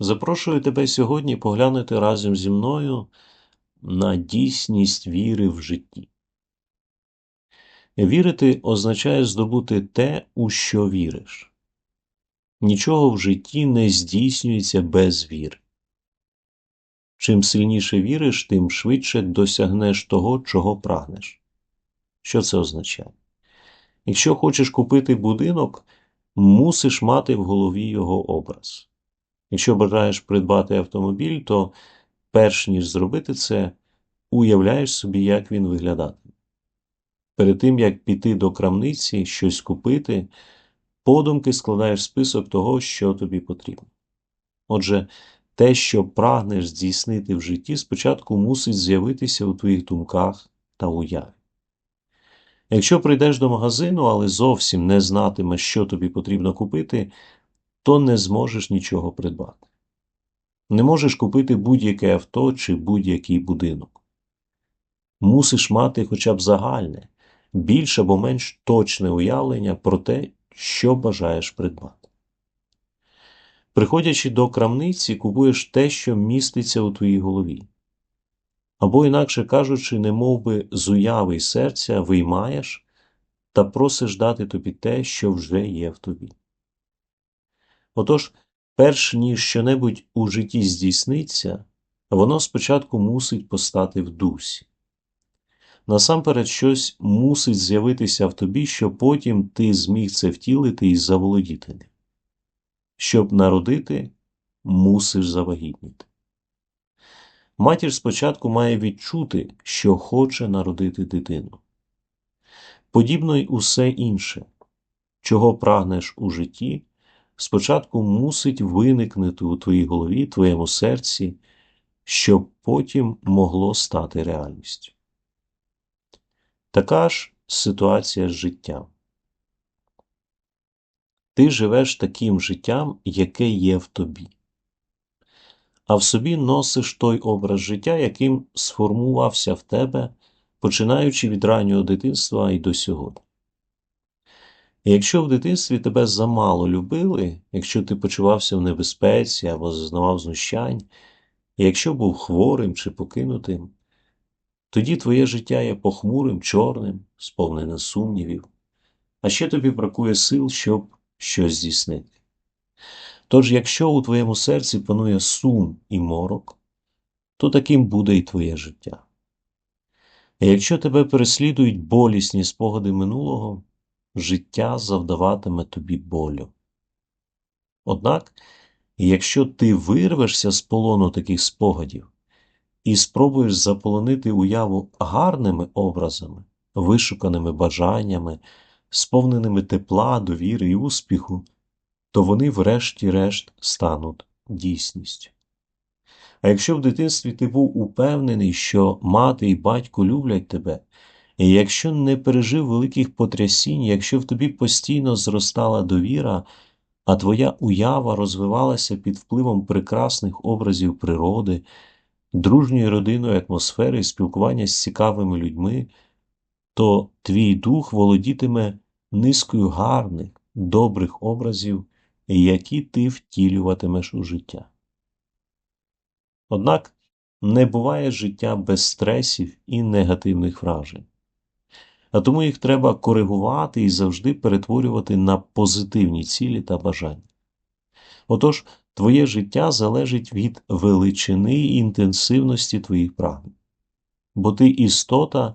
Запрошую тебе сьогодні поглянути разом зі мною на дійсність віри в житті. Вірити означає здобути те, у що віриш. Нічого в житті не здійснюється без віри. Чим сильніше віриш, тим швидше досягнеш того, чого прагнеш. Що це означає? Якщо хочеш купити будинок, мусиш мати в голові його образ. Якщо бажаєш придбати автомобіль, то перш ніж зробити це, уявляєш собі, як він виглядатиме. Перед тим, як піти до крамниці, щось купити, подумки складаєш список того, що тобі потрібно. Отже, те, що прагнеш здійснити в житті, спочатку мусить з'явитися у твоїх думках та уяві. Якщо прийдеш до магазину, але зовсім не знатимеш, що тобі потрібно купити, то не зможеш нічого придбати. Не можеш купити будь-яке авто чи будь-який будинок. Мусиш мати хоча б загальне, більш або менш точне уявлення про те, що бажаєш придбати. Приходячи до крамниці, купуєш те, що міститься у твоїй голові. Або, інакше кажучи, не би з уяви й серця виймаєш та просиш дати тобі те, що вже є в тобі. Отож, перш ніж щонебудь у житті здійсниться, воно спочатку мусить постати в дусі. Насамперед щось мусить з'явитися в тобі, що потім ти зміг це втілити і заволодіти ним. Щоб народити, мусиш завагітніти. Матір спочатку має відчути, що хоче народити дитину. Подібно й усе інше, чого прагнеш у житті, спочатку мусить виникнути у твоїй голові, твоєму серці, щоб потім могло стати реальністю. Така ж ситуація з життям. Ти живеш таким життям, яке є в тобі, а в собі носиш той образ життя, яким сформувався в тебе, починаючи від раннього дитинства і до сьогодні. Якщо в дитинстві тебе замало любили, якщо ти почувався в небезпеці або зазнавав знущань, якщо був хворим чи покинутим, тоді твоє життя є похмурим, чорним, сповнене сумнівів, а ще тобі бракує сил, щоб щось здійснити. Тож, якщо у твоєму серці панує сум і морок, то таким буде і твоє життя. А якщо тебе переслідують болісні спогади минулого, життя завдаватиме тобі болю. Однак, якщо ти вирвешся з полону таких спогадів і спробуєш заполонити уяву гарними образами, вишуканими бажаннями, сповненими тепла, довіри і успіху, то вони, врешті-решт, стануть дійсністю. А якщо в дитинстві ти був упевнений, що мати і батько люблять тебе, і якщо не пережив великих потрясінь, якщо в тобі постійно зростала довіра, а твоя уява розвивалася під впливом прекрасних образів природи, дружньої родинної атмосфери спілкування з цікавими людьми, то твій дух володітиме низкою гарних, добрих образів, які ти втілюватимеш у життя. Однак не буває життя без стресів і негативних вражень а тому їх треба коригувати і завжди перетворювати на позитивні цілі та бажання. Отож, твоє життя залежить від величини і інтенсивності твоїх прагнень, бо ти істота,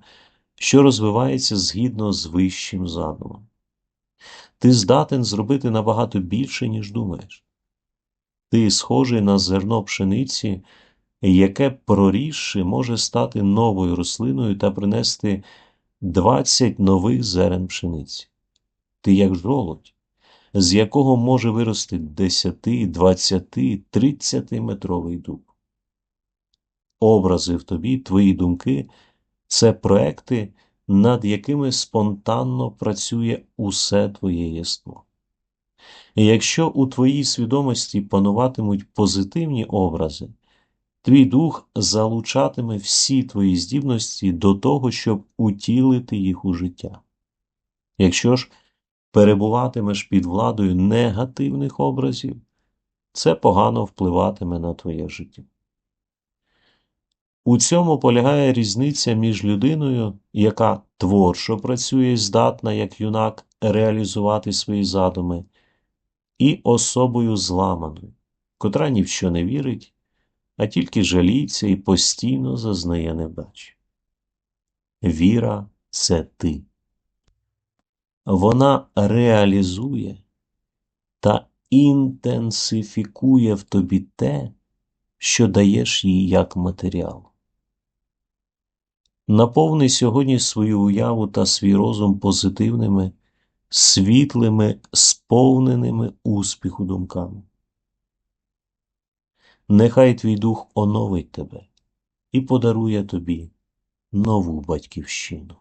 що розвивається згідно з вищим задумом. Ти здатен зробити набагато більше, ніж думаєш. Ти схожий на зерно пшениці, яке прорісши може стати новою рослиною та принести двадцять нових зерен пшениці. Ти як жолудь, з якого може вирости десяти, двадцяти, тридцятиметровий дуб. Образи в тобі, твої думки це проекти, над якими спонтанно працює усе твоє єство. І якщо у твоїй свідомості пануватимуть позитивні образи, Твій дух залучатиме всі твої здібності до того, щоб утілити їх у життя. Якщо ж перебуватимеш під владою негативних образів, це погано впливатиме на твоє життя. У цьому полягає різниця між людиною, яка творчо працює і здатна, як юнак, реалізувати свої задуми, і особою зламаною, котра ні в що не вірить, а тільки жаліється і постійно зазнає невдач. Віра це ти. Вона реалізує та інтенсифікує в тобі те, що даєш їй як матеріал. Наповни сьогодні свою уяву та свій розум позитивними, світлими, сповненими успіху думками. Нехай твій дух оновить тебе і подарує тобі нову батьківщину.